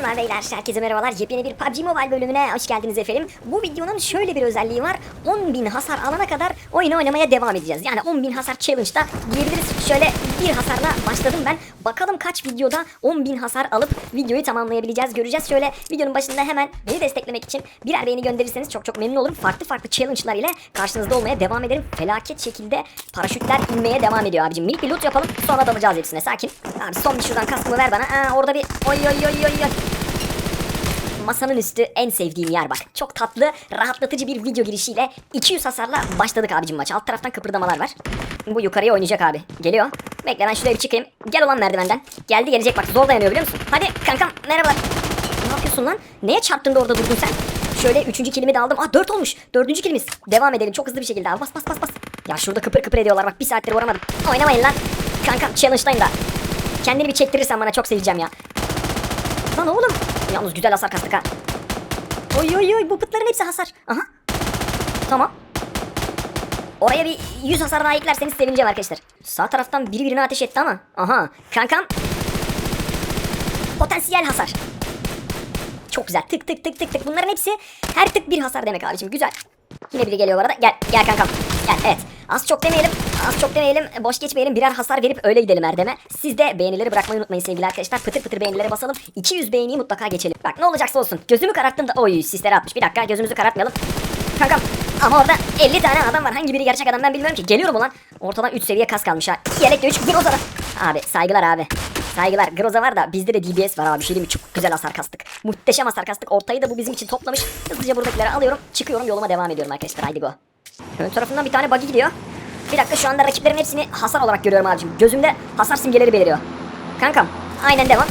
Hanımlar beyler herkese merhabalar. Yepyeni bir PUBG Mobile bölümüne hoş geldiniz efendim. Bu videonun şöyle bir özelliği var. 10.000 hasar alana kadar oyunu oynamaya devam edeceğiz. Yani 10.000 hasar challenge'da diyebiliriz. Şöyle bir hasarla başladım ben. Bakalım kaç videoda 10.000 hasar alıp videoyu tamamlayabileceğiz göreceğiz. Şöyle videonun başında hemen beni desteklemek için birer beğeni gönderirseniz çok çok memnun olurum. Farklı farklı challenge'lar ile karşınızda olmaya devam ederim. Felaket şekilde paraşütler inmeye devam ediyor abicim. Minik bir loot yapalım sonra dalacağız hepsine sakin. Abi son bir şuradan kaskımı ver bana. Aa, orada bir oy oy oy oy oy. Masanın üstü en sevdiğim yer bak. Çok tatlı, rahatlatıcı bir video girişiyle 200 hasarla başladık abicim maç. Alt taraftan kıpırdamalar var. Bu yukarıya oynayacak abi. Geliyor. Bekle ben şuraya bir çıkayım. Gel olan merdivenden. Geldi gelecek bak zor dayanıyor biliyor musun? Hadi kankam merhabalar. Ne yapıyorsun lan? Neye çarptın da orada durdun sen? Şöyle üçüncü kilimi de aldım. Aa dört olmuş. Dördüncü kilimiz. Devam edelim çok hızlı bir şekilde abi. Bas bas bas bas. Ya şurada kıpır kıpır ediyorlar bak bir saattir vuramadım. Oynamayın lan. Kankam challenge'dayım da. Kendini bir çektirirsen bana çok seveceğim ya. Lan oğlum. Yalnız güzel hasar kastık ha. Oy oy oy bu pıtların hepsi hasar. Aha. Tamam. Oraya bir 100 hasar daha eklerseniz sevineceğim arkadaşlar. Sağ taraftan biri birine ateş etti ama. Aha. Kankam. Potansiyel hasar. Çok güzel. Tık tık tık tık tık. Bunların hepsi her tık bir hasar demek abicim. Güzel. Yine biri geliyor bu. Gel. Gel kankam. Gel. Evet. Az çok demeyelim. Az çok demeyelim. Boş geçmeyelim. Birer hasar verip öyle gidelim Erdem'e. Siz de beğenileri bırakmayı unutmayın sevgili arkadaşlar. Pıtır pıtır beğenilere basalım. 200 beğeniyi mutlaka geçelim. Bak ne olacaksa olsun. Gözümü kararttım da. Oy sislere atmış. Bir dakika gözümüzü karartmayalım. Kankam. Ama orada 50 tane adam var. Hangi biri gerçek adam ben bilmiyorum ki. Geliyorum ulan. Ortadan 3 seviye kas kalmış ha. Yelek de 3 Groza da. Abi saygılar abi. Saygılar. Groza var da bizde de DBS var abi. Bir şey diyeyim mi? Çok güzel hasar kastık. Muhteşem hasar kastık. Ortayı da bu bizim için toplamış. Hızlıca buradakileri alıyorum. Çıkıyorum yoluma devam ediyorum arkadaşlar. Haydi go. Ön tarafından bir tane buggy gidiyor. Bir dakika şu anda rakiplerin hepsini hasar olarak görüyorum abicim. Gözümde hasar simgeleri beliriyor. Kankam aynen devam.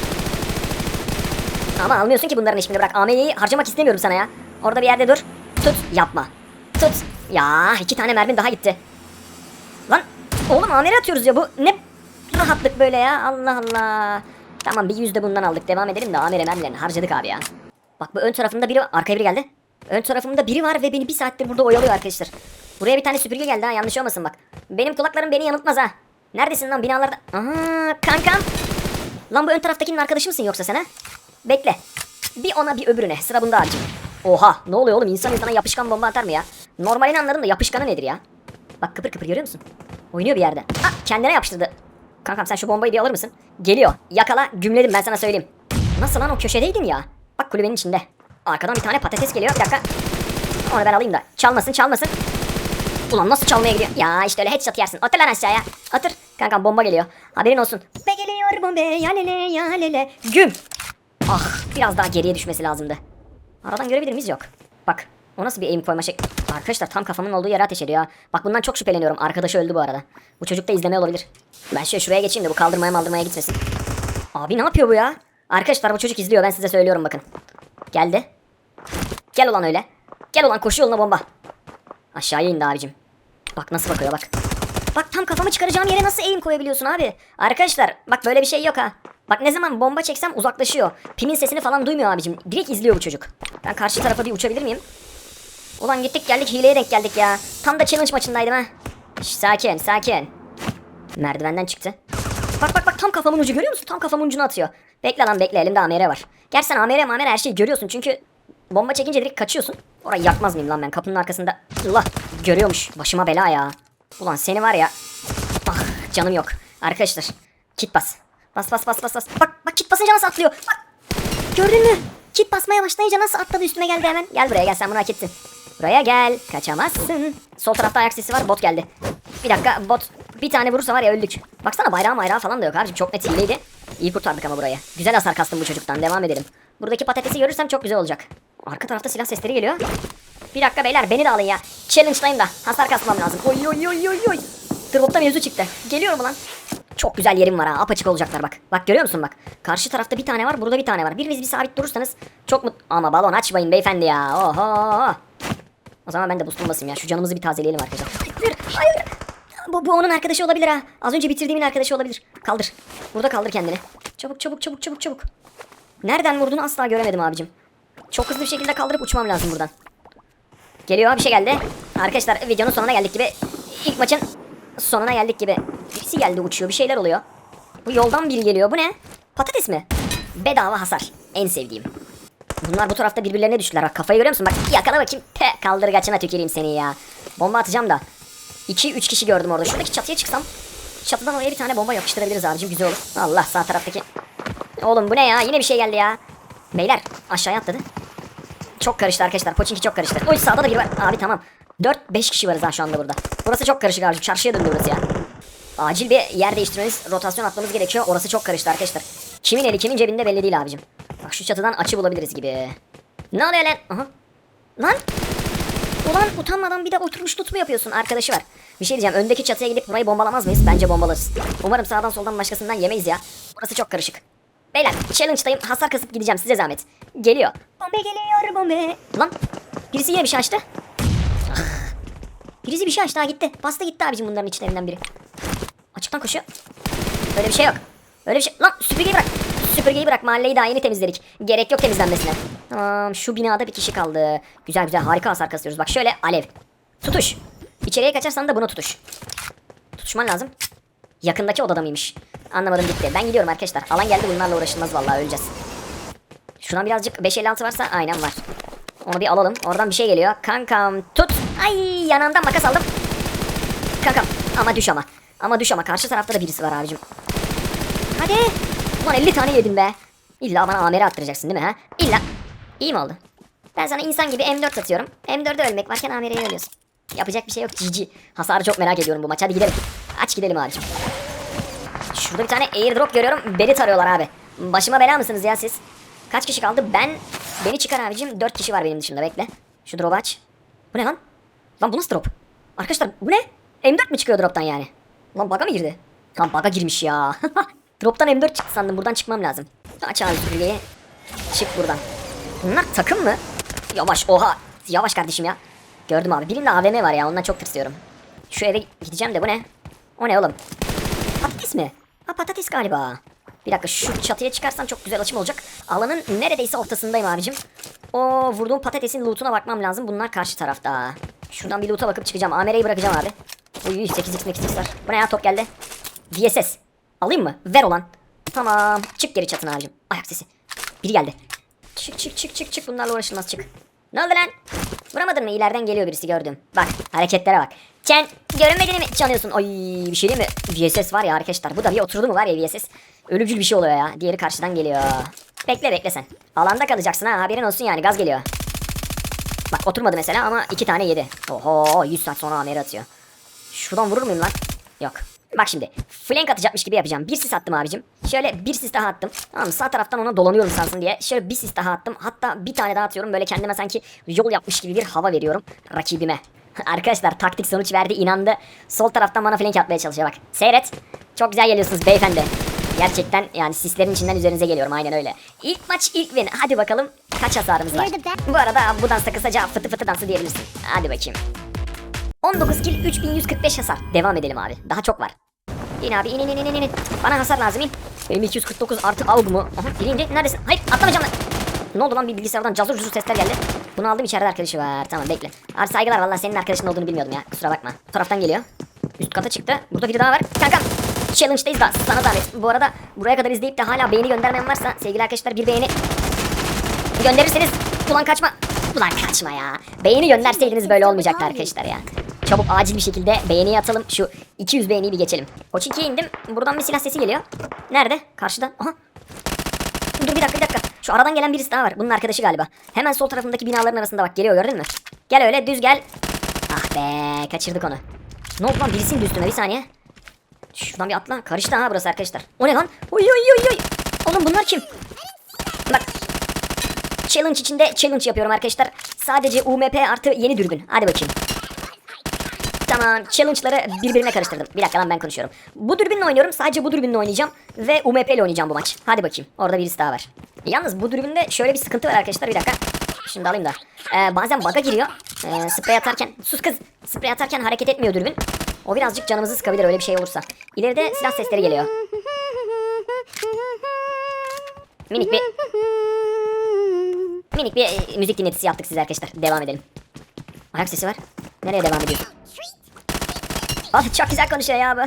Ama almıyorsun ki bunların hiçbirini bırak. AMY'yi harcamak istemiyorum sana ya. Orada bir yerde dur. Tut yapma. Tut. Ya iki tane mermin daha gitti. Lan oğlum amire atıyoruz ya bu ne rahatlık böyle ya Allah Allah. Tamam bir yüzde bundan aldık devam edelim de amire mermilerini harcadık abi ya. Bak bu ön tarafımda biri var. Arkaya biri geldi. Ön tarafımda biri var ve beni bir saattir burada oyalıyor arkadaşlar. Buraya bir tane süpürge geldi ha yanlış olmasın bak. Benim kulaklarım beni yanıltmaz ha. Neredesin lan binalarda? Aha kankam. Lan bu ön taraftakinin arkadaşı mısın yoksa sen ha? Bekle. Bir ona bir öbürüne. Sıra bunda abicim. Oha ne oluyor oğlum insan insana yapışkan bomba atar mı ya? Normalini anladım da yapışkanı nedir ya? Bak kıpır kıpır görüyor musun? Oynuyor bir yerde. Ah kendine yapıştırdı. Kankam sen şu bombayı bir alır mısın? Geliyor. Yakala gümledim ben sana söyleyeyim. Nasıl lan o köşedeydin ya? Bak kulübenin içinde. Arkadan bir tane patates geliyor. Bir dakika. Onu ben alayım da. Çalmasın çalmasın. Ulan nasıl çalmaya gidiyor? Ya işte öyle headshot yersin. Otur lan aşağıya. Otur. Kankam bomba geliyor. Haberin olsun. Be geliyor bombe ya lele ya lele. Güm. Ah biraz daha geriye düşmesi lazımdı. Aradan görebilir miyiz? Yok. Bak o nasıl bir aim koyma şekli. Arkadaşlar tam kafamın olduğu yere ateş ediyor. Bak bundan çok şüpheleniyorum. Arkadaşı öldü bu arada. Bu çocuk da izleme olabilir. Ben şöyle şuraya geçeyim de bu kaldırmaya maldırmaya gitmesin. Abi ne yapıyor bu ya? Arkadaşlar bu çocuk izliyor ben size söylüyorum bakın. Geldi. Gel ulan öyle. Gel ulan koşu yoluna bomba. Aşağıya indi abicim. Bak nasıl bakıyor bak. Bak tam kafamı çıkaracağım yere nasıl eğim koyabiliyorsun abi? Arkadaşlar bak böyle bir şey yok ha. Bak ne zaman bomba çeksem uzaklaşıyor. Pimin sesini falan duymuyor abicim. Direkt izliyor bu çocuk. Ben karşı tarafa bir uçabilir miyim? Ulan gittik geldik hileye denk geldik ya. Tam da challenge maçındaydım ha. Şş, sakin sakin. Merdivenden çıktı. Bak bak bak tam kafamın ucu görüyor musun? Tam kafamın ucunu atıyor. Bekle lan bekle elimde AMR var. Gerçi sen AMR AMR her şeyi görüyorsun çünkü bomba çekince direkt kaçıyorsun. Orayı yakmaz mıyım lan ben kapının arkasında? Allah görüyormuş başıma bela ya. Ulan seni var ya. Ah canım yok. Arkadaşlar kit bas. Bas bas bas bas bas. Bak bak kit basınca nasıl atlıyor. Bak. Gördün mü? Kit basmaya başlayınca nasıl atladı üstüme geldi hemen. Gel buraya gel sen bunu hak ettin. Buraya gel. Kaçamazsın. Sol tarafta ayak sesi var. Bot geldi. Bir dakika bot bir tane vurursa var ya öldük. Baksana bayrağı bayrağı falan da yok abicim. Çok net hileydi. İyi kurtardık ama burayı. Güzel hasar kastım bu çocuktan. Devam edelim. Buradaki patatesi görürsem çok güzel olacak. Arka tarafta silah sesleri geliyor. Bir dakika beyler beni de alın ya. Challenge'dayım da. Hasar kasmam lazım. Oy oy oy oy oy. Drop'ta mevzu çıktı. Geliyorum ulan. Çok güzel yerim var ha. Apaçık olacaklar bak. Bak görüyor musun bak. Karşı tarafta bir tane var. Burada bir tane var. Biriniz bir sabit durursanız çok mut... Ama balon açmayın beyefendi ya. Oho. O zaman ben de boost'umu basayım ya. Şu canımızı bir tazeleyelim arkadaşlar. Hayır. Hayır. Bu, bu onun arkadaşı olabilir ha. Az önce bitirdiğimin arkadaşı olabilir. Kaldır. Burada kaldır kendini. Çabuk çabuk çabuk çabuk çabuk. Nereden vurduğunu asla göremedim abicim. Çok hızlı bir şekilde kaldırıp uçmam lazım buradan. Geliyor bir şey geldi. Arkadaşlar videonun sonuna geldik gibi. İlk maçın sonuna geldik gibi. Birisi geldi uçuyor bir şeyler oluyor. Bu yoldan biri geliyor. Bu ne? Patates mi? Bedava hasar. En sevdiğim. Bunlar bu tarafta birbirlerine düştüler. Bak kafayı görüyor musun? Bak yakala bakayım. Te kaldırgaçına tüküreyim seni ya. Bomba atacağım da. 2-3 kişi gördüm orada. Şuradaki çatıya çıksam. Çatıdan oraya bir tane bomba yapıştırabiliriz abicim. Güzel olur. Allah sağ taraftaki. Oğlum bu ne ya? Yine bir şey geldi ya. Beyler aşağıya atladı. Çok karıştı arkadaşlar. Poçinki çok karıştı. Oy sağda da biri var. Abi tamam. 4-5 kişi varız ha şu anda burada. Burası çok karışık abicim. Çarşıya döndü burası ya. Acil bir yer değiştirmemiz, rotasyon atmamız gerekiyor. Orası çok karıştı arkadaşlar. Kimin eli kimin cebinde belli değil abicim. Bak şu çatıdan açı bulabiliriz gibi. Ne oluyor lan? Aha. Lan! Ulan utanmadan bir de oturmuş tut mu yapıyorsun? Arkadaşı var. Bir şey diyeceğim. Öndeki çatıya gidip burayı bombalamaz mıyız? Bence bombalarız. Umarım sağdan soldan başkasından yemeyiz ya. Burası çok karışık. Beyler challenge'dayım. Hasar kasıp gideceğim size zahmet. Geliyor. Bombe geliyor bombe. Lan birisi yine bir şey açtı. Birisi bir şey açtı ha gitti. Bastı gitti abicim bunların içlerinden biri. Açıktan koşuyor. Öyle bir şey yok. Öyle bir şey. Lan süpürgeyi bırak. Süpürgeyi bırak. Mahalleyi daha yeni temizledik. Gerek yok temizlenmesine. Tamam şu binada bir kişi kaldı. Güzel güzel harika hasar kasıyoruz. Bak şöyle alev. Tutuş. İçeriye kaçarsan da bunu tutuş. Tutuşman lazım. Yakındaki odada mıymış? Anlamadım gitti. Ben gidiyorum arkadaşlar. Alan geldi bunlarla uğraşılmaz vallahi öleceğiz. Şuradan birazcık 556 varsa aynen var. Onu bir alalım. Oradan bir şey geliyor. Kankam tut. Ay yanağımdan makas aldım. Kankam ama düş ama. Ama düş ama karşı tarafta da birisi var abicim. Hadi. Ulan 50 tane yedim be. İlla bana amere attıracaksın değil mi ha? İlla. İyi mi oldu? Ben sana insan gibi M4 atıyorum. M4'de ölmek varken amereye ölüyorsun. Yapacak bir şey yok GG. Hasarı çok merak ediyorum bu maç. Hadi gidelim. Aç gidelim abicim. Şurada bir tane airdrop görüyorum. Beni tarıyorlar abi. Başıma bela mısınız ya siz? Kaç kişi kaldı? Ben... Beni çıkar abicim. 4 kişi var benim dışında. Bekle. Şu drop'u aç. Bu ne lan? Lan bu nasıl drop? Arkadaşlar bu ne? M4 mü çıkıyor drop'tan yani? Lan bug'a mı girdi? Lan bug'a girmiş ya. drop'tan M4 çıktı sandım. Buradan çıkmam lazım. Aç abi süpürgeyi. Çık buradan. Bunlar takım mı? Yavaş oha. Yavaş kardeşim ya. Gördüm abi. Birinde AVM var ya. Ondan çok tırsıyorum. Şu eve gideceğim de bu ne? O ne oğlum? Patates mi? Ha patates galiba. Bir dakika şu çatıya çıkarsam çok güzel açım olacak. Alanın neredeyse ortasındayım abicim. O vurduğum patatesin lootuna bakmam lazım. Bunlar karşı tarafta. Şuradan bir loot'a bakıp çıkacağım. Amereyi bırakacağım abi. Uy 8x 8x var. Bu ne ya top geldi. VSS. Alayım mı? Ver olan. Tamam. Çık geri çatına abicim. Ayak sesi. Biri geldi. Çık çık çık çık çık. Bunlarla uğraşılmaz çık. Ne oldu lan? Vuramadın mı? İleriden geliyor birisi gördüm. Bak hareketlere bak. Sen görünmediğini mi çalıyorsun? Ay bir şey değil mi? VSS var ya arkadaşlar. Bu da bir oturdu mu var ya VSS. Ölümcül bir şey oluyor ya. Diğeri karşıdan geliyor. Bekle bekle sen. Alanda kalacaksın ha haberin olsun yani gaz geliyor. Bak oturmadı mesela ama iki tane yedi. Oho 100 saat sonra ameri atıyor. Şuradan vurur muyum lan? Yok. Bak şimdi flank atacakmış gibi yapacağım. Bir sis attım abicim. Şöyle bir sis daha attım. Tamam mı? sağ taraftan ona dolanıyorum sansın diye. Şöyle bir sis daha attım. Hatta bir tane daha atıyorum. Böyle kendime sanki yol yapmış gibi bir hava veriyorum rakibime. Arkadaşlar taktik sonuç verdi inandı. Sol taraftan bana flank atmaya çalışıyor bak. Seyret. Çok güzel geliyorsunuz beyefendi. Gerçekten yani sislerin içinden üzerinize geliyorum aynen öyle. İlk maç ilk win. Hadi bakalım kaç hasarımız var. Bu arada bu dansa kısaca fıtı fıtı dansı diyebilirsin. Hadi bakayım. 19 kill 3145 hasar. Devam edelim abi. Daha çok var. İn abi in in in in in. Bana hasar lazım in. Benim 249 artı algı mı? Aha biri indi. Neredesin? Hayır atlamayacağım ben. Ne oldu lan bir bilgisayardan cazur cuzur sesler geldi. Bunu aldım içeride arkadaşı var. Tamam bekle. Abi saygılar vallahi senin arkadaşın olduğunu bilmiyordum ya. Kusura bakma. Bu taraftan geliyor. Üst kata çıktı. Burada biri daha var. Kankam. Challenge'dayız da sana zahmet. Bu arada buraya kadar izleyip de hala beğeni göndermeyen varsa sevgili arkadaşlar bir beğeni gönderirseniz ulan kaçma. Ulan kaçma ya. Beğeni gönderseydiniz böyle olmayacaktı arkadaşlar ya. Çabuk acil bir şekilde beğeniyi atalım. Şu 200 beğeniyi bir geçelim. Koçinki'ye indim. Buradan bir silah sesi geliyor. Nerede? Karşıdan. Aha. Dur bir dakika bir dakika. Şu aradan gelen birisi daha var. Bunun arkadaşı galiba. Hemen sol tarafındaki binaların arasında bak geliyor gördün mü? Gel öyle düz gel. Ah be kaçırdık onu. Ne oldu lan birisi indi üstüme bir saniye. Şuradan bir atla. Karıştı ha burası arkadaşlar. O ne lan? Oy oy oy oy. Oğlum bunlar kim? Bak. Challenge içinde challenge yapıyorum arkadaşlar. Sadece UMP artı yeni dürbün. Hadi bakayım. Tamam challenge'ları birbirine karıştırdım. Bir dakika lan ben konuşuyorum. Bu dürbünle oynuyorum. Sadece bu dürbünle oynayacağım. Ve UMP ile oynayacağım bu maç. Hadi bakayım. Orada birisi daha var. Yalnız bu dürbünde şöyle bir sıkıntı var arkadaşlar. Bir dakika. Şimdi alayım da. Ee, bazen bug'a giriyor. Ee, sprey atarken. Sus kız. Sprey atarken hareket etmiyor dürbün. O birazcık canımızı sıkabilir öyle bir şey olursa. İleride silah sesleri geliyor. Minik bir minik bir e, müzik dinletisi yaptık size arkadaşlar. Devam edelim. Ayak sesi var. Nereye devam ediyor? Ah çok güzel konuşuyor ya bu.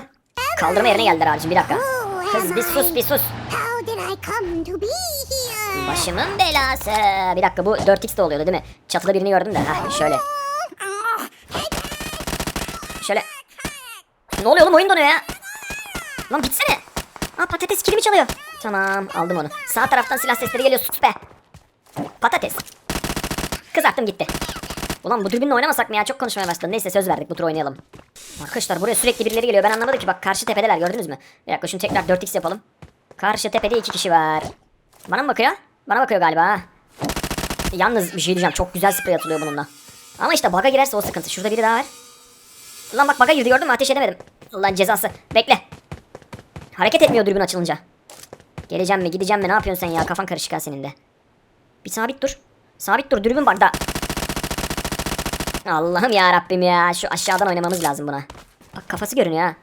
Kaldırma yerine geldiler abicim bir dakika. Kız bir sus bir sus. Başımın belası. Bir dakika bu 4x de oluyordu değil mi? Çatıda birini gördüm de. Heh, şöyle. Şöyle. Ne oluyor oğlum oyun donuyor ya. Lan bitsene. Aa patates kilimi çalıyor. Tamam aldım onu. Sağ taraftan silah sesleri geliyor sus be. Patates. Kızarttım gitti. Ulan bu dürbünle oynamasak mı ya? Çok konuşmaya başladı. Neyse söz verdik bu tur oynayalım. Arkadaşlar buraya sürekli birileri geliyor. Ben anlamadım ki. Bak karşı tepedeler gördünüz mü? Bir dakika şunu tekrar 4x yapalım. Karşı tepede iki kişi var. Bana mı bakıyor? Bana bakıyor galiba ha. Yalnız bir şey diyeceğim. Çok güzel sprey atılıyor bununla. Ama işte bug'a girerse o sıkıntı. Şurada biri daha var. Lan bak bug'a girdi gördün mü? Ateş edemedim. Lan cezası. Bekle. Hareket etmiyor dürbün açılınca. Geleceğim mi gideceğim mi ne yapıyorsun sen ya? Kafan karışık ha senin de. Bir sabit dur. Sabit dur dürbün bak da. Allah'ım ya Rabbim ya. Şu aşağıdan oynamamız lazım buna. Bak kafası görünüyor ha.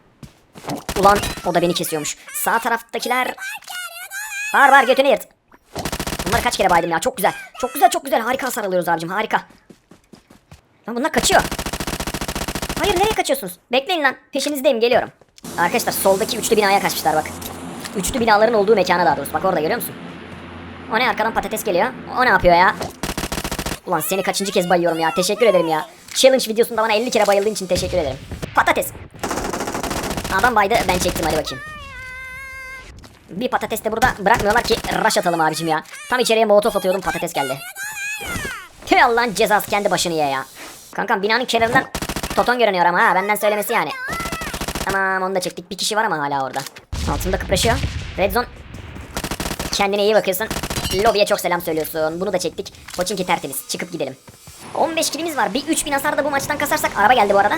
Ulan o da beni kesiyormuş. Sağ taraftakiler... Var var götünü yırt. Bunları kaç kere baydım ya. Çok güzel. Çok güzel çok güzel. Harika hasar alıyoruz abicim. Harika. Lan bunlar kaçıyor. Hayır nereye kaçıyorsunuz? Bekleyin lan. Peşinizdeyim geliyorum. Arkadaşlar soldaki üçlü binaya kaçmışlar bak. Üçlü binaların olduğu mekana daha doğrusu. Bak orada görüyor musun? O ne arkadan patates geliyor. O ne yapıyor ya? Ulan seni kaçıncı kez bayıyorum ya. Teşekkür ederim ya. Challenge videosunda bana 50 kere bayıldığın için teşekkür ederim. Patates. Adam baydı ben çektim hadi bakayım. Bir patates de burada bırakmıyorlar ki rush atalım abicim ya. Tam içeriye molotof atıyordum patates geldi. Tüh Allah'ın cezası kendi başını ye ya. Kankam binanın kenarından toton görünüyor ama ha benden söylemesi yani. Tamam onu da çektik. Bir kişi var ama hala orada. Altında kıpraşıyor. Red zone. Kendine iyi bakıyorsun. Lobiye çok selam söylüyorsun. Bunu da çektik. Poçinki tertemiz. Çıkıp gidelim. 15 kilimiz var. Bir 3000 hasar da bu maçtan kasarsak. Araba geldi bu arada.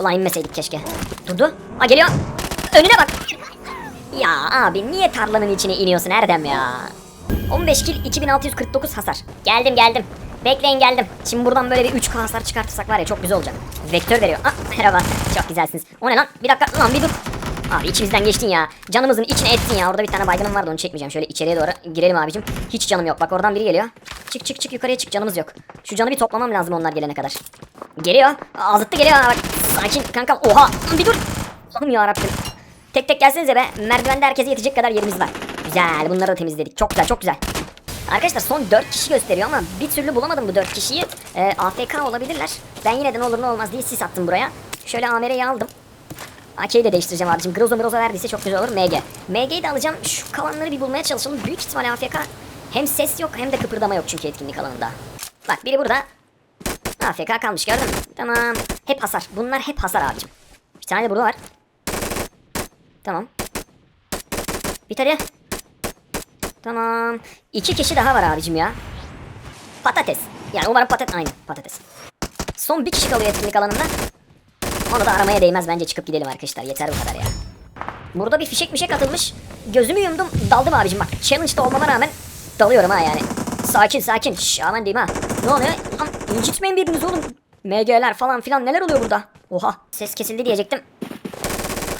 Ulan inmeseydik keşke. Durdu. Ha geliyor. Önüne bak. Ya abi niye tarlanın içine iniyorsun Erdem ya? 15 kill 2649 hasar. Geldim geldim. Bekleyin geldim. Şimdi buradan böyle bir 3k hasar çıkartırsak var ya çok güzel olacak. Vektör veriyor. Ah merhaba. Çok güzelsiniz. O ne lan? Bir dakika lan bir dur. Abi içimizden geçtin ya. Canımızın içine ettin ya. Orada bir tane baygınım vardı onu çekmeyeceğim. Şöyle içeriye doğru girelim abicim. Hiç canım yok. Bak oradan biri geliyor. Çık çık çık yukarıya çık canımız yok. Şu canı bir toplamam lazım onlar gelene kadar. Geliyor. Azıttı geliyor. Bak sakin kankam. Oha. Bir dur. Allah'ım yarabbim. Tek tek gelsenize be. Merdivende herkese yetecek kadar yerimiz var. Güzel. Bunları da temizledik. Çok güzel çok güzel. Arkadaşlar son 4 kişi gösteriyor ama bir türlü bulamadım bu 4 kişiyi. Ee, AFK olabilirler. Ben yine de ne olur ne olmaz diye sis attım buraya. Şöyle AMR'yi aldım. AK'yi de değiştireceğim abicim. Grozo Grozo verdiyse çok güzel olur. MG. MG'yi de alacağım. Şu kalanları bir bulmaya çalışalım. Büyük ihtimalle AFK. Hem ses yok hem de kıpırdama yok çünkü etkinlik alanında. Bak biri burada. AFK kalmış gördün mü? Tamam. Hep hasar. Bunlar hep hasar abicim. Bir tane de burada var. Tamam. Bir tane. Tamam. İki kişi daha var abicim ya. Patates. Yani umarım patates. Aynen patates. Son bir kişi kalıyor etkinlik alanında. Onu da aramaya değmez bence çıkıp gidelim arkadaşlar. Yeter bu kadar ya. Burada bir fişek mişek atılmış. Gözümü yumdum. Daldım abicim bak. Challenge'da olmama rağmen dalıyorum ha yani. Sakin sakin. Şş, aman diyeyim ha. Ne oluyor? Lan incitmeyin birbirinizi oğlum. MG'ler falan filan neler oluyor burada? Oha ses kesildi diyecektim.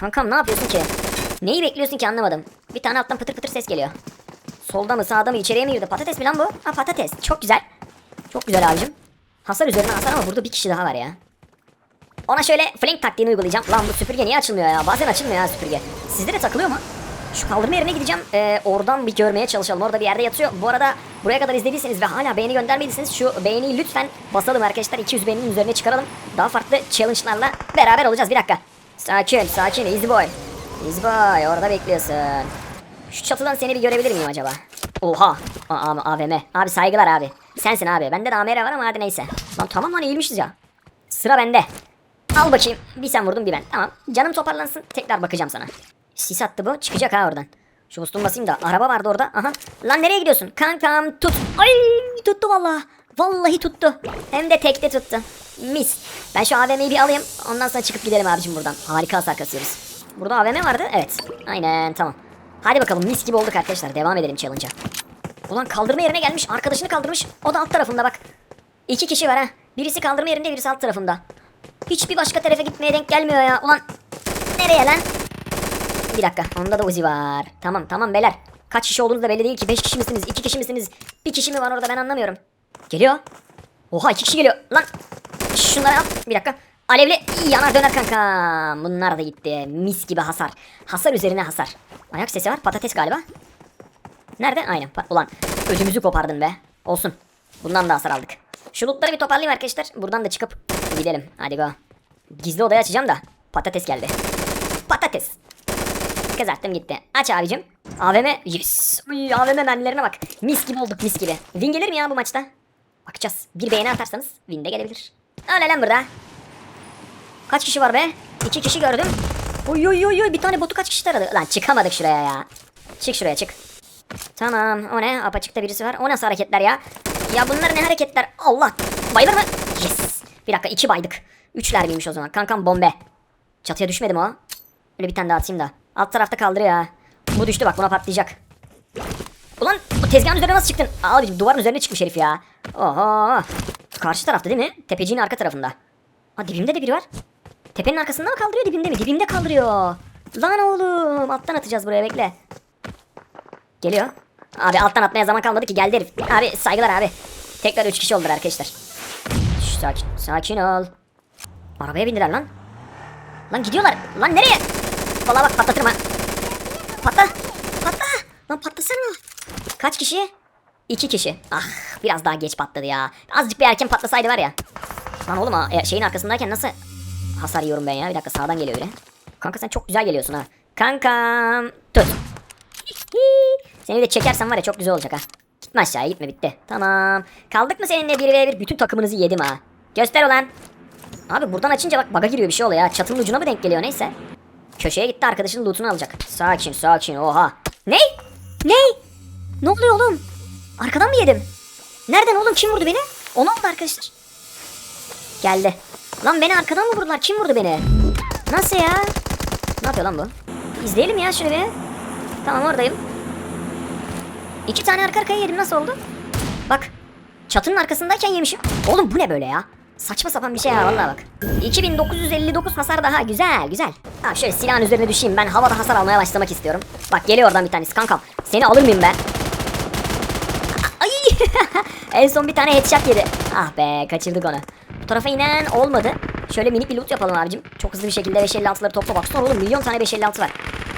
Kankam ne yapıyorsun ki? Neyi bekliyorsun ki anlamadım. Bir tane alttan pıtır pıtır ses geliyor. Solda mı sağda mı içeriye mi girdi? Patates mi lan bu? Ha patates. Çok güzel. Çok güzel abicim. Hasar üzerine hasar ama burada bir kişi daha var ya. Ona şöyle flank taktiğini uygulayacağım. Lan bu süpürge niye açılmıyor ya? Bazen açılmıyor ya süpürge. Sizde de takılıyor mu? Şu kaldırma yerine gideceğim. Ee, oradan bir görmeye çalışalım. Orada bir yerde yatıyor. Bu arada buraya kadar izlediyseniz ve hala beğeni göndermediyseniz şu beğeniyi lütfen basalım arkadaşlar. 200 beğeninin üzerine çıkaralım. Daha farklı challenge'larla beraber olacağız. Bir dakika. Sakin sakin easy boy. Easy boy orada bekliyorsun. Şu çatıdan seni bir görebilir miyim acaba? Oha. A A- AVM. Abi saygılar abi. Sensin abi. Bende de AMR var ama hadi neyse. Lan tamam lan eğilmişiz ya. Sıra bende. Al bakayım. Bir sen vurdun bir ben. Tamam. Canım toparlansın. Tekrar bakacağım sana. Sis attı bu. Çıkacak ha oradan. Şu boost'umu basayım da. Araba vardı orada. Aha. Lan nereye gidiyorsun? Kankam tut. Ay tuttu vallahi. Vallahi tuttu. Hem de tekte tuttu. Mis. Ben şu AVM'yi bir alayım. Ondan sonra çıkıp gidelim abicim buradan. Harika hasar kasıyoruz. Burada AVM vardı. Evet. Aynen tamam. Hadi bakalım mis gibi olduk arkadaşlar. Devam edelim challenge'a. Ulan kaldırma yerine gelmiş. Arkadaşını kaldırmış. O da alt tarafında bak. İki kişi var ha. Birisi kaldırma yerinde birisi alt tarafında. Hiçbir başka tarafa gitmeye denk gelmiyor ya. Ulan nereye lan? Bir dakika. Onda da Uzi var. Tamam tamam beyler. Kaç kişi olduğunuz da belli değil ki. Beş kişi misiniz? iki kişi misiniz? Bir kişi mi var orada ben anlamıyorum. Geliyor. Oha iki kişi geliyor. Lan şunları al. Bir dakika. Alevli yanar döner kanka. Bunlar da gitti. Mis gibi hasar. Hasar üzerine hasar. Ayak sesi var. Patates galiba. Nerede? Aynen. Ulan Ödümüzü kopardın be. Olsun. Bundan da hasar aldık. Şu lootları bir toparlayayım arkadaşlar. Buradan da çıkıp gidelim. Hadi go. Gizli odayı açacağım da. Patates geldi. Patates. Kızarttım gitti. Aç abicim. AVM. Yes. Uy, AVM mermilerine bak. Mis gibi olduk mis gibi. Win gelir mi ya bu maçta? Bakacağız. Bir beğeni atarsanız win de gelebilir. Öyle lan burada. Kaç kişi var be? İki kişi gördüm. Uy uy uy uy bir tane botu kaç kişi taradı? Lan çıkamadık şuraya ya. Çık şuraya çık. Tamam o ne? Apaçıkta birisi var. O nasıl hareketler ya? Ya bunlar ne hareketler? Allah. Bayılır mı? Yes. Bir dakika iki baydık. Üçler miymiş o zaman? Kankam bombe. Çatıya düşmedi mi o? Öyle bir tane daha atayım da. Alt tarafta kaldırıyor ha. Bu düştü bak buna patlayacak. Ulan bu tezgahın üzerine nasıl çıktın? Abicim duvarın üzerine çıkmış herif ya. Oho. Karşı tarafta değil mi? Tepeciğin arka tarafında. Ha dibimde de biri var. Tepenin arkasında mı kaldırıyor dibinde mi? Dibimde kaldırıyor. Lan oğlum alttan atacağız buraya bekle. Geliyor. Abi alttan atmaya zaman kalmadı ki geldi herif. Abi saygılar abi. Tekrar 3 kişi oldular arkadaşlar. Sakin, sakin ol. Arabaya bindiler lan. Lan gidiyorlar. Lan nereye? Vallahi bak patlatırım ha. Patla. Patla. Lan patlasana. Kaç kişi? İki kişi. Ah biraz daha geç patladı ya. Azıcık bir erken patlasaydı var ya. Lan oğlum ha, e, şeyin arkasındayken nasıl hasar yiyorum ben ya? Bir dakika sağdan geliyor öyle. Kanka sen çok güzel geliyorsun ha. Kankam. Tut. Seni de çekersen var ya çok güzel olacak ha. Gitme aşağıya gitme bitti. Tamam. Kaldık mı seninle 1v1? Bütün takımınızı yedim ha. Göster ulan. Abi buradan açınca bak baga giriyor bir şey oluyor ya. Çatının ucuna mı denk geliyor neyse. Köşeye gitti arkadaşının lootunu alacak. Sakin sakin oha. Ne? Ne? Ne oluyor oğlum? Arkadan mı yedim? Nereden oğlum kim vurdu beni? Onu oldu arkadaşlar. Geldi. Lan beni arkadan mı vurdular? Kim vurdu beni? Nasıl ya? Ne yapıyor lan bu? İzleyelim ya şunu bir. Tamam oradayım. İki tane arka arkaya yedim nasıl oldu? Bak. Çatının arkasındayken yemişim. Oğlum bu ne böyle ya? Saçma sapan bir şey ya vallahi bak. 2959 hasar daha güzel güzel. Ha şöyle silahın üzerine düşeyim ben havada hasar almaya başlamak istiyorum. Bak geliyor oradan bir tanesi kankam. Seni alır mıyım ben? Ay! en son bir tane headshot yedi. Ah be kaçırdık onu. Bu tarafa inen olmadı. Şöyle minik bir loot yapalım abicim. Çok hızlı bir şekilde 556'ları topla baksana oğlum milyon tane 556 var.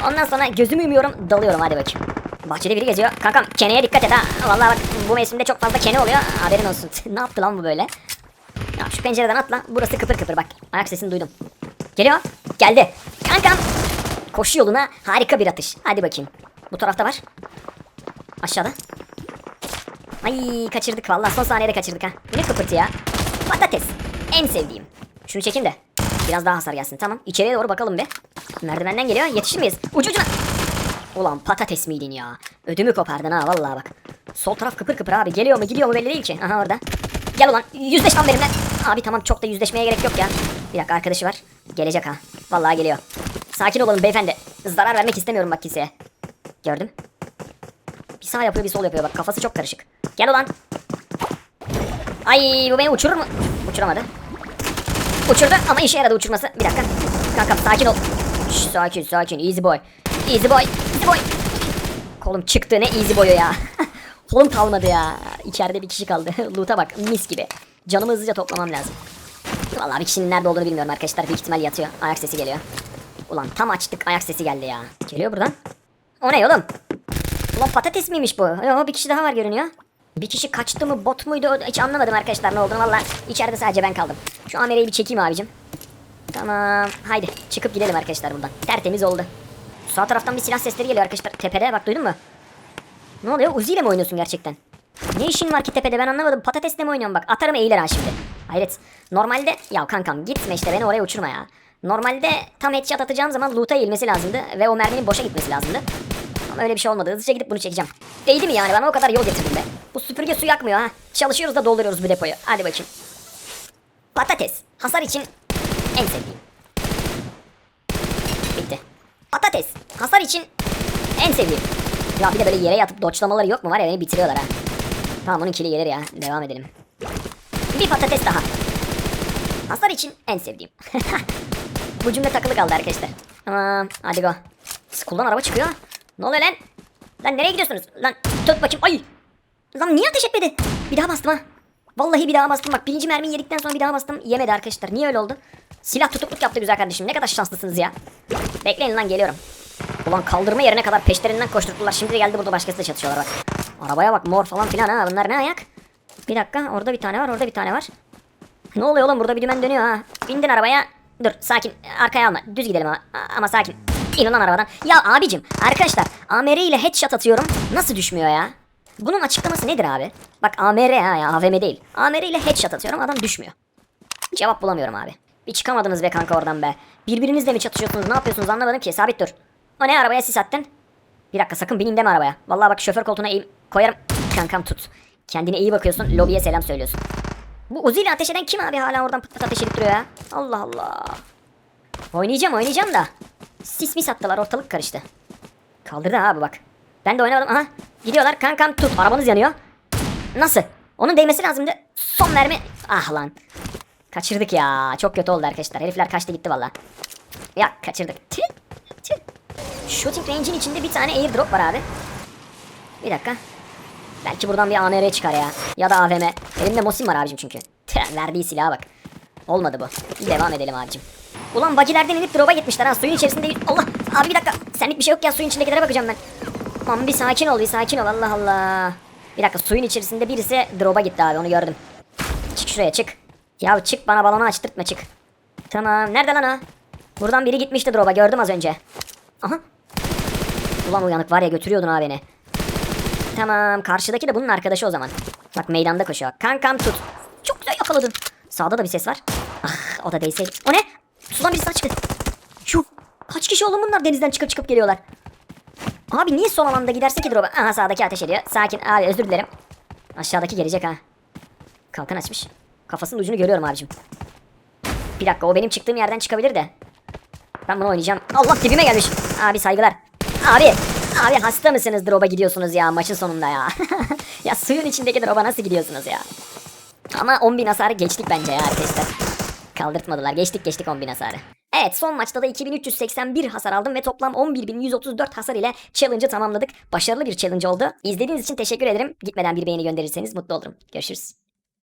Ondan sonra gözümü yumuyorum dalıyorum hadi bakayım. Bahçede biri geziyor. Kankam keneye dikkat et ha. Vallahi bak bu mevsimde çok fazla kene oluyor. Haberin olsun. ne yaptı lan bu böyle? Ya şu pencereden atla. Burası kıpır kıpır bak. Ayak sesini duydum. Geliyor. Geldi. Kankam. Koşu yoluna harika bir atış. Hadi bakayım. Bu tarafta var. Aşağıda. Ay kaçırdık vallahi son saniyede kaçırdık ha. Ne kıpırtı ya. Patates. En sevdiğim. Şunu çekeyim de. Biraz daha hasar gelsin tamam. İçeriye doğru bakalım be. Merdivenden geliyor. Yetişir miyiz? Ucu ucuna. Ulan patates miydin ya? Ödümü kopardın ha vallahi bak. Sol taraf kıpır kıpır abi. Geliyor mu gidiyor mu belli değil ki. Aha orada. Gel ulan yüzleş lan benimle. Abi tamam çok da yüzleşmeye gerek yok ya. Bir dakika arkadaşı var. Gelecek ha. Vallahi geliyor. Sakin olalım beyefendi. Zarar vermek istemiyorum bak kimseye. Gördüm. Bir sağ yapıyor bir sol yapıyor bak kafası çok karışık. Gel ulan. Ay bu beni uçurur mu? Uçuramadı. Uçurdu ama işe yaradı uçurması. Bir dakika. Kankam sakin ol. Şş, sakin sakin easy boy. Easy boy. Boy. Kolum çıktı ne easy boyu ya. Kolum kalmadı ya. İçeride bir kişi kaldı. Loot'a bak mis gibi. Canımı hızlıca toplamam lazım. Vallahi bir kişinin nerede olduğunu bilmiyorum arkadaşlar. Büyük ihtimal yatıyor. Ayak sesi geliyor. Ulan tam açtık ayak sesi geldi ya. Geliyor buradan. O ne oğlum? Ulan patates miymiş bu? Yo, bir kişi daha var görünüyor. Bir kişi kaçtı mı bot muydu hiç anlamadım arkadaşlar ne olduğunu valla içeride sadece ben kaldım. Şu amereyi bir çekeyim abicim. Tamam haydi çıkıp gidelim arkadaşlar buradan. Tertemiz oldu. Sağ taraftan bir silah sesleri geliyor arkadaşlar. Tepede bak duydun mu? Ne oluyor? Uzi ile mi oynuyorsun gerçekten? Ne işin var ki tepede ben anlamadım. Patatesle mi oynuyorsun bak. Atarım eğilir ha şimdi. Hayret. Normalde ya kankam gitme işte beni oraya uçurma ya. Normalde tam headshot atacağım zaman loot'a eğilmesi lazımdı ve o merminin boşa gitmesi lazımdı. Ama öyle bir şey olmadı. Hızlıca gidip bunu çekeceğim. Değdi mi yani? Bana o kadar yol getirdim be. Bu süpürge su yakmıyor ha. Çalışıyoruz da dolduruyoruz bu depoyu. Hadi bakayım. Patates. Hasar için en sevdiğim. Patates. Hasar için en sevdiğim. Ya bir de böyle yere yatıp doçlamaları yok mu var ya beni bitiriyorlar ha. Tamam onun kili gelir ya. Devam edelim. Bir patates daha. Hasar için en sevdiğim. Bu cümle takılı kaldı arkadaşlar. Tamam hadi go. School'dan araba çıkıyor. Ne oluyor lan? Lan nereye gidiyorsunuz? Lan tut bakayım. Ay. Lan niye ateş etmedi? Bir daha bastım ha. Vallahi bir daha bastım bak. Birinci mermiyi yedikten sonra bir daha bastım. Yemedi arkadaşlar. Niye öyle oldu? Silah tutukluk yaptı güzel kardeşim. Ne kadar şanslısınız ya. Bekleyin lan geliyorum. Ulan kaldırma yerine kadar peşlerinden koşturdular. Şimdi de geldi burada başkası da çatışıyorlar bak. Arabaya bak mor falan filan ha. Bunlar ne ayak? Bir dakika orada bir tane var orada bir tane var. Ne oluyor oğlum burada bir dümen dönüyor ha. Bindin arabaya. Dur sakin arkaya alma. Düz gidelim ama, ama sakin. İn lan arabadan. Ya abicim arkadaşlar AMR ile headshot atıyorum. Nasıl düşmüyor ya? Bunun açıklaması nedir abi? Bak AMR ha ya AVM değil. AMR ile headshot atıyorum adam düşmüyor. Cevap bulamıyorum abi. Bir çıkamadınız be kanka oradan be. Birbirinizle mi çatışıyorsunuz ne yapıyorsunuz anlamadım ki. Sabit dur. O ne arabaya sis attın? Bir dakika sakın bineyim deme arabaya. Vallahi bak şoför koltuğuna eğim koyarım. Kankam tut. Kendine iyi bakıyorsun lobiye selam söylüyorsun. Bu Uzi ile ateş eden kim abi hala oradan pıt pıt ateş edip duruyor ya? Allah Allah. Oynayacağım oynayacağım da. Sis mis attılar ortalık karıştı. Kaldırdı abi bak. Ben de oynamadım. Aha gidiyorlar kankam tut arabanız yanıyor. Nasıl? Onun değmesi lazımdı. Son mermi. Ah lan. Kaçırdık ya. Çok kötü oldu arkadaşlar. Herifler kaçtı gitti valla. Ya kaçırdık. Shooting range'in içinde bir tane airdrop var abi. Bir dakika. Belki buradan bir AMR çıkar ya. Ya da AVM. Elimde Mosin var abicim çünkü. Verdiği silaha bak. Olmadı bu. Devam edelim abicim. Ulan bagilerden inip drop'a gitmişler ha. Suyun içerisinde... Allah! Abi bir dakika. Senlik bir şey yok ya. Suyun içindekilere bakacağım ben. Aman bir sakin ol bir sakin ol. Allah Allah. Bir dakika suyun içerisinde birisi drop'a gitti abi onu gördüm. Çık şuraya çık. Ya çık bana balonu açtırtma çık. Tamam. Nerede lan o? Buradan biri gitmişti drop'a gördüm az önce. Aha. Ulan uyanık var ya götürüyordun ha beni. Tamam karşıdaki de bunun arkadaşı o zaman. Bak meydanda koşuyor. Kankam tut. Çok güzel yakaladın. Sağda da bir ses var. Ah o da değse. O ne? Sudan birisi çıktı. Şu. Kaç kişi oğlum bunlar denizden çıkıp çıkıp geliyorlar. Abi niye son alanda gidersin ki drop'a? Aha sağdaki ateş ediyor. Sakin abi özür dilerim. Aşağıdaki gelecek ha. Kalkan açmış. Kafasının ucunu görüyorum abicim. Bir dakika o benim çıktığım yerden çıkabilir de. Ben bunu oynayacağım. Allah dibime gelmiş. Abi saygılar. Abi. Abi hasta mısınız drop'a gidiyorsunuz ya maçın sonunda ya. ya suyun içindeki drop'a nasıl gidiyorsunuz ya? Ama 10.000 hasarı geçtik bence ya arkadaşlar. Kaldırtmadılar. Geçtik geçtik 10.000 hasarı. Evet son maçta da 2381 hasar aldım ve toplam 11.134 hasar ile challenge'ı tamamladık. Başarılı bir challenge oldu. İzlediğiniz için teşekkür ederim. Gitmeden bir beğeni gönderirseniz mutlu olurum. Görüşürüz.